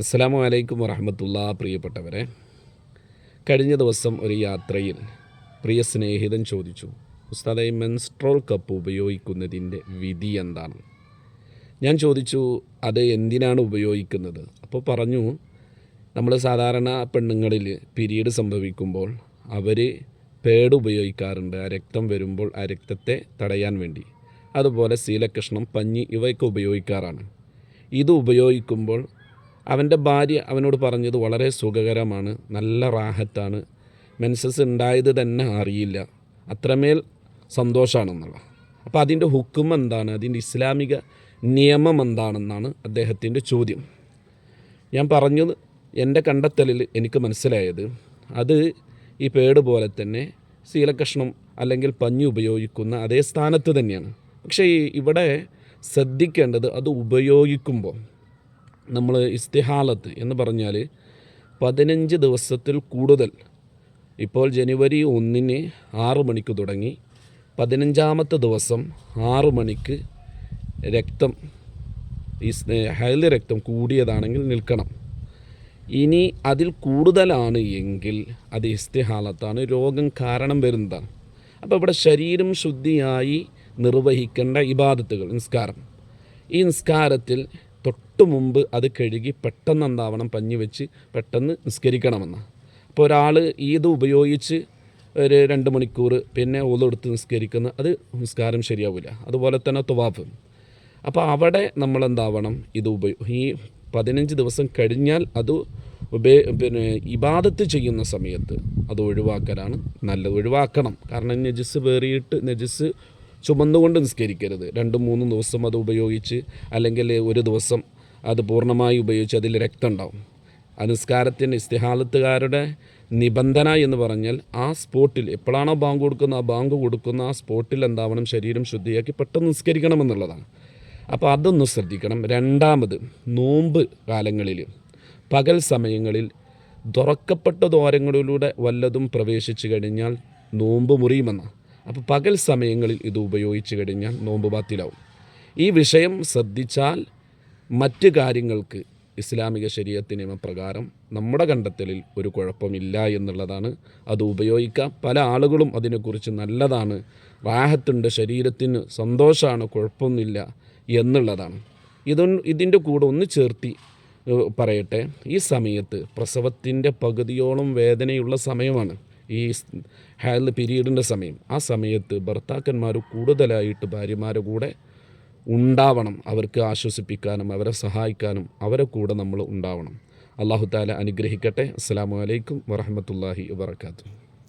അസ്സാം വലൈക്കും വറഹമത്തുള്ള പ്രിയപ്പെട്ടവരെ. കഴിഞ്ഞ ദിവസം ഒരു യാത്രയിൽ പ്രിയ സ്നേഹിതൻ ചോദിച്ചു ഉസ്താദെ മെൻസ്ട്രോൾ കപ്പ് ഉപയോഗിക്കുന്നതിന്റെ വിധി എന്താണ്? ഞാൻ ചോദിച്ചു അത് എന്തിനാണ് ഉപയോഗിക്കുന്നത്? അപ്പോൾ പറഞ്ഞു നമ്മൾ സാധാരണ പെണ്ണുങ്ങളിൽ പിരീഡ് സംഭവിക്കുമ്പോൾ അവർ പേഡ് ഉപയോഗിക്കാറുണ്ട്. ആ രക്തം വരുമ്പോൾ ആ രക്തത്തെ തടയാൻ വേണ്ടി. അതുപോലെ ശീലകൃഷ്ണം പഞ്ഞി ഇവയൊക്കെ ഉപയോഗിക്കാറാണ്. ഇത് ഉപയോഗിക്കുമ്പോൾ അവന്റെ ഭാര്യ അവനോട് പറഞ്ഞത് വളരെ സുഖകരമാണ് നല്ല റാഹത്താണ്. മെൻസസ് ഉണ്ടായത് തന്നെ അറിയില്ല. അത്രമേൽ സന്തോഷമാണെന്നുള്ള അപ്പോൾ അതിന്റെ ഹുക്കും എന്താണ്? അതിന്റെ ഇസ്ലാമിക നിയമം എന്താണെന്നാണ് അദ്ദേഹത്തിന്റെ ചോദ്യം. ഞാൻ പറഞ്ഞു എന്റെ കണ്ടെത്തലിൽ എനിക്ക് മനസ്സിലായത് അത് ഈ പേട് പോലെ തന്നെ ശീലകഷ്ണം അല്ലെങ്കിൽ പഞ്ഞി ഉപയോഗിക്കുന്ന അതേ സ്ഥാനത്ത് തന്നെയാണ്. പക്ഷേ ഇവിടെ ശ്രദ്ധിക്കേണ്ടത് അത് ഉപയോഗിക്കുമ്പോൾ നമ്മൾ ഇസ്തിഹാലത്ത് എന്ന് പറഞ്ഞാൽ പതിനഞ്ച് ദിവസത്തിൽ കൂടുതൽ. ഇപ്പോൾ ജനുവരി ഒന്നിന് ആറ് മണിക്ക് തുടങ്ങി. പതിനഞ്ചാമത്തെ ദിവസം ആറ് മണിക്ക് രക്തം ഈ ഹൈലി രക്തം കൂടിയതാണെങ്കിൽ നിൽക്കണം. ഇനി അതിൽ കൂടുതലാണ് എങ്കിൽ അത് ഇസ്തിഹാലത്താണ് രോഗം കാരണം വരുന്നതാണ്. അപ്പോൾ ഇവിടെ ശരീരം ശുദ്ധിയായി നിർവഹിക്കേണ്ട ഇബാദത്തുകൾ നിസ്കാരം. ഈ നിസ്കാരത്തിൽ തൊട്ട് മുമ്പ് അത് കഴുകി പെട്ടെന്ന് എന്താവണം? പഞ്ഞി വെച്ച് പെട്ടെന്ന് നിസ്കരിക്കണമെന്ന്. അപ്പോൾ ഒരാൾ ഇത് ഉപയോഗിച്ച് ഒരു രണ്ട് മണിക്കൂർ പിന്നെ ഒതെടുത്ത് നിസ്കരിക്കുന്ന അത് നിസ്കാരം ശരിയാവില്ല അതുപോലെ തന്നെ തുവാഫ്. അപ്പോൾ അവിടെ നമ്മൾ എന്താവണം? ഇത് ഉപയോ ഈ പതിനഞ്ച് ദിവസം കഴിഞ്ഞാൽ അത് ഉപേ പിന്നെ ഇബാദത്ത് ചെയ്യുന്ന സമയത്ത് അത് ഒഴിവാക്കലാണ് നല്ലത്. ഒഴിവാക്കണം. കാരണം നജസ് വേറിയിട്ട് നജസ് ചുമന്നുകൊണ്ട് നിസ്കരിക്കരുത്. രണ്ടും മൂന്നും ദിവസം അത് ഉപയോഗിച്ച് അല്ലെങ്കിൽ ഒരു ദിവസം അത് പൂർണമായി ഉപയോഗിച്ച് അതിൽ രക്തം ഉണ്ടാവും. ആ നിസ്കാരത്തിന്റെ ഇസ്തിഹാലത്തുകാരുടെ നിബന്ധന എന്ന് പറഞ്ഞാൽ ആ സ്പോട്ടിൽ എപ്പോഴാണോ ബാങ്ക് കൊടുക്കുന്ന ആ ബാങ്ക് കൊടുക്കുന്ന ആ സ്പോട്ടിൽ എന്താവണം ശരീരം ശുദ്ധിയാക്കി പെട്ടെന്ന് നിസ്കരിക്കണമെന്നുള്ളതാണ് അപ്പോൾ അതൊന്ന് ശ്രദ്ധിക്കണം. രണ്ടാമത് നോമ്പ് കാലങ്ങളിൽ പകൽ സമയങ്ങളിൽ തുറക്കപ്പെട്ട ദ്വാരങ്ങളിലൂടെ വല്ലതും പ്രവേശിച്ചു കഴിഞ്ഞാൽ നോമ്പ് മുറിയുമെന്നാണ്. അപ്പോൾ പകൽ സമയങ്ങളിൽ ഇത് ഉപയോഗിച്ച് കഴിഞ്ഞാൽ നോമ്പ് ബാത്തിലാവും. ഈ വിഷയം ശ്രദ്ധിച്ചാൽ മറ്റ് കാര്യങ്ങൾക്ക് ഇസ്ലാമിക ശരീരത്തി നിയമപ്രകാരം നമ്മുടെ കണ്ടെത്തലിൽ ഒരു കുഴപ്പമില്ല എന്നുള്ളതാണ്. അത് ഉപയോഗിക്കാം. പല ആളുകളും അതിനെക്കുറിച്ച് നല്ലതാണ്. റാഹത്തുണ്ട് ശരീരത്തിന് സന്തോഷമാണ് കുഴപ്പമൊന്നുമില്ല എന്നുള്ളതാണ്. ഇതൊന്ന് ഇതിന്റെ കൂടെ ഒന്ന് ചേർത്തി പറയട്ടെ. ഈ സമയത്ത് പ്രസവത്തിന്റെ പകുതിയോളം വേദനയുള്ള സമയമാണ്. ഈ ഹാൽ പീരീഡിന്റെ സമയം. ആ സമയത്ത് ഭർത്താക്കന്മാർ കൂടുതലായിട്ട് ഭാര്യമാരുടെ കൂടെ ഉണ്ടാവണം. അവർക്ക് ആശ്വസിപ്പിക്കാനും അവരെ സഹായിക്കാനും അവരെ കൂടെ നമ്മൾ ഉണ്ടാവണം. അള്ളാഹു താല അനുഗ്രഹിക്കട്ടെ. അസ്സാം വലൈക്കും വറഹമത്തല്ലാഹി വാത്തു